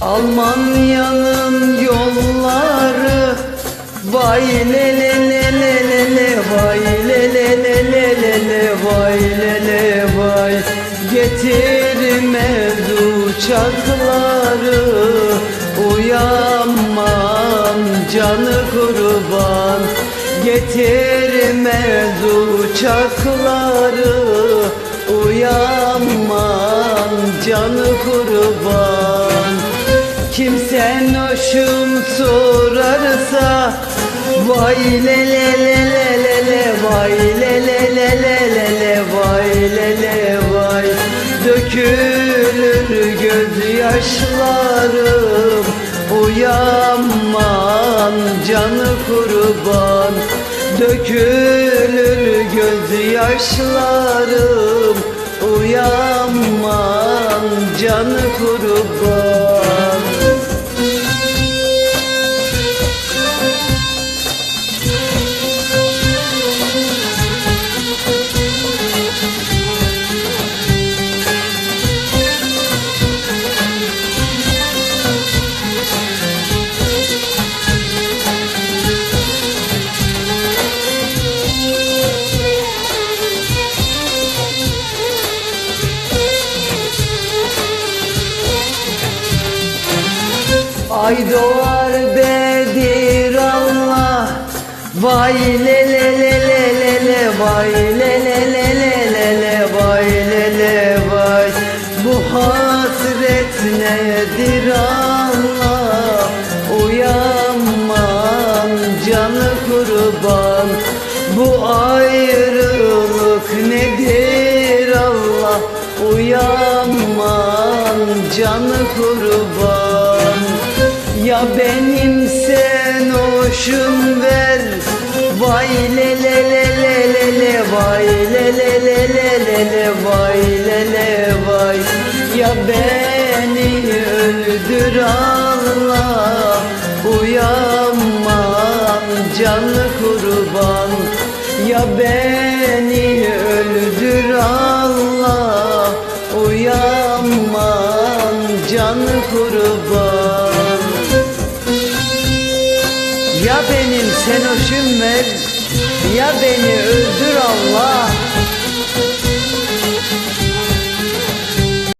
Almanya'nın yolları Vay le le le le le le Vay le le le le le le Vay le le vay. Getirmez uçakları Uyanmam canı kurban. Getirmez uçakları Kimsen hoşum sorarsa Vay le le le le le le Vay le le le le le le Vay le le vay. Dökülür gözyaşlarım Uyanmam canı kurban. Dökülür gözyaşlarım Uyanmam canı kurban Ay doğar Bedir Allah. Vay le le le le le le Vay le le le le le le Vay le le vay. Bu hasret nedir Allah? Uyanmam canı kurban. Bu ayrılık nedir Allah? Uyanmam canı kurban ya benim sen hoşum ver. Vay le le le le le le Vay le le le le le le Vay le le vay. Ya beni öldür Allah Uyanmam canı kurban. Ya beni öldür Allah Uyanmam canı kurban Ya benim sen hoşum ver Ya beni öldür